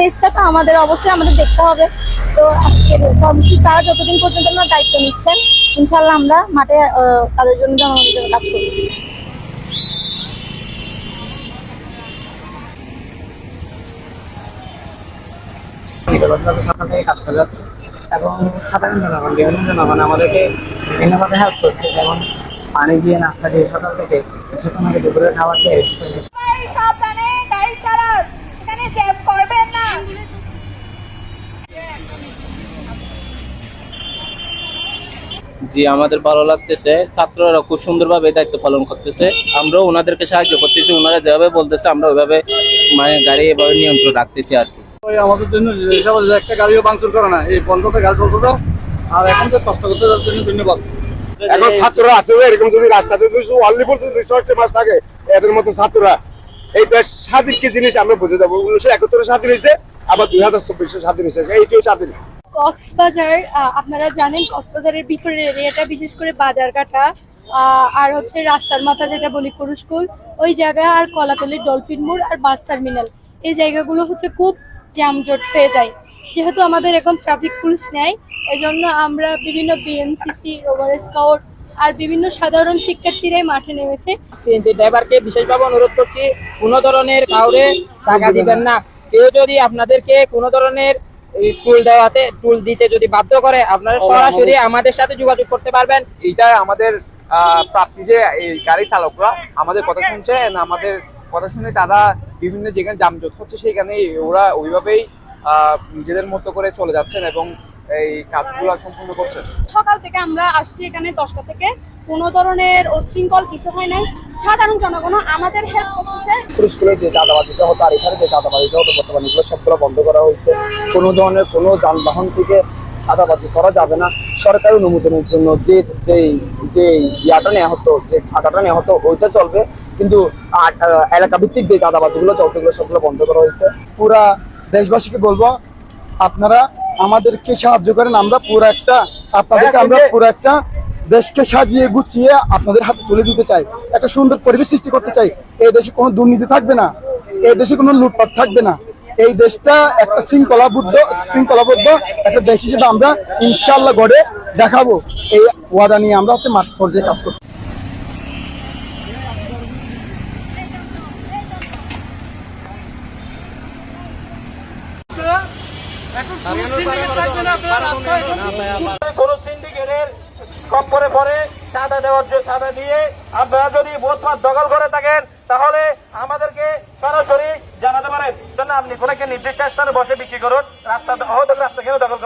দেশটা তো আমাদের অবশ্যই আমাদের দেখতে হবে। তো আজকের কর্মসূচি তারা যতদিন পর্যন্ত না দায়িত্ব নিচ্ছেন ইনশাল্লাহ আমরা মাঠে তাদের জন্য জনগণের কাজ করব কাজ করে। যাচ্ছে এবং সাধারণ জনগণ বিভিন্ন জনগণ আমাদেরকে বিভিন্নভাবে হেল্প করছে যেমন পানি দিয়ে নাস্তা দিয়ে সকাল থেকে কিছুক্ষণ আগে দুপুরে খাবার খেয়ে জি আমাদের ভালো লাগতেছে। ছাত্ররা খুব সুন্দরভাবে দায়িত্ব পালন করতেছে। আমরাও ওনাদেরকে সাহায্য করতেছি। ওনারা যেভাবে বলতেছে আমরা ওইভাবে মানে গাড়ি এভাবে নিয়ন্ত্রণ রাখতেছি আর কি। আমাদের জন্য একটা গাড়িও ভাঙচুর করে না। এই বন্ধতে গাড়ি চলতো আর এখন তো কষ্ট করতে যাওয়ার জন্য ধন্যবাদ। এখন ছাত্ররা আছে এরকম যদি রাস্তাতে যদি অনলি পর্যন্ত দুইশো মাস থাকে এদের মতো ছাত্ররা। এই দেশ স্বাধীন কি জিনিস আমরা বুঝে যাব উনিশশো একাত্তরে স্বাধীন হয়েছে, আবার দুই হাজার চব্বিশে স্বাধীন হয়েছে। এইটিও স্বাধীন কক্সবাজার আপনারা জানেন কক্সবাজারের ভিতরের এরিয়াটা বিশেষ করে বাজারঘাটা আর হচ্ছে রাস্তার মাথা যেটা বলি কুরুস্কুল ওই জায়গা আর কলাতলির ডলফিন মোড় আর বাস টার্মিনাল। এই জায়গাগুলো হচ্ছে খুব জ্যামজট পেয়ে যায়। যেহেতু আমাদের এখন ট্রাফিক পুলিশ নেয় এই জন্য আমরা বিভিন্ন বিএনসিসি ওভার স্কাউট আর বিভিন্ন সাধারণ শিক্ষার্থীরাই মাঠে নেমেছে। সিএনজি ড্রাইভারকে বিশেষভাবে অনুরোধ করছি কোনো ধরনের কাউরে টাকা দিবেন না। কেউ যদি আপনাদেরকে কোনো ধরনের টুল দেওয়াতে টুল দিতে যদি বাধ্য করে আপনারা সরাসরি আমাদের সাথে যোগাযোগ করতে পারবেন। এইটা আমাদের আহ, প্রাপ্তি যে এই গাড়ি চালকরা আমাদের কথা শুনছে আমাদের কথা শুনে তারা বিভিন্ন যেখানে যানজট হচ্ছে সেখানে ওরা ওইভাবেই আহ, নিজেদের মতো করে চলে যাচ্ছেন এবং এই কাজগুলো সম্পূর্ণ করছেন? সকাল থেকে আমরা আসছি এখানে দশটা থেকে। কোনো ধরনের উশৃঙ্খল কিছু হয় নাই। সাধারণ জনগণ আমাদের হেল্প করতেছে। স্কুলে যে চাঁদাবাজিটা হতো আর এখানে যে চাঁদাবাজিটা হতো বর্তমানে এগুলো সবগুলো বন্ধ করা হয়েছে। কোনো ধরনের কোনো যানবাহন থেকে চাঁদাবাজি করা যাবে না। সরকারি অনুমোদনের জন্য যে যে যে ইয়াটা নেওয়া হতো যে খাতাটা নেওয়া হতো ওইটা চলবে। কিন্তু এলাকা ভিত্তিক যে চাঁদাবাজিগুলো চলতো এগুলো সবগুলো বন্ধ করা হয়েছে। পুরা দেশবাসীকে বলব আপনারা আমাদেরকে সাহায্য করেন। আমরা পুরো একটা আপনাদেরকে আমরা পুরো একটা দেশকে সাজিয়ে গুছিয়ে আপনাদের হাতে তুলে দিতে চাই। একটা সুন্দর পরিবেশ সৃষ্টি করতে চাই। এই দেশে কোনো দুর্নীতি থাকবে না। এই দেশে কোনো লুটপাট থাকবে না। এই দেশটা একটা শৃঙ্খলাবদ্ধ শৃঙ্খলাবদ্ধ একটা দেশ হিসেবে আমরা ইনশাল্লাহ গড়ে দেখাবো। এই ওয়াদা নিয়ে আমরা হচ্ছে মাঠ পর্যায়ে কাজ করব কোন সিন্ডিকেটের কম্পরে পরে চাঁদা দেওয়ার চাঁদা দিয়ে আপনারা যদি বোধপাত দখল করে থাকেন তাহলে আমাদেরকে সরাসরি জানাতে পারেন। জন্য আপনি কোন একটা নির্দিষ্ট স্থানে বসে বিক্রি করুন। রাস্তা রাস্তা কেন দখল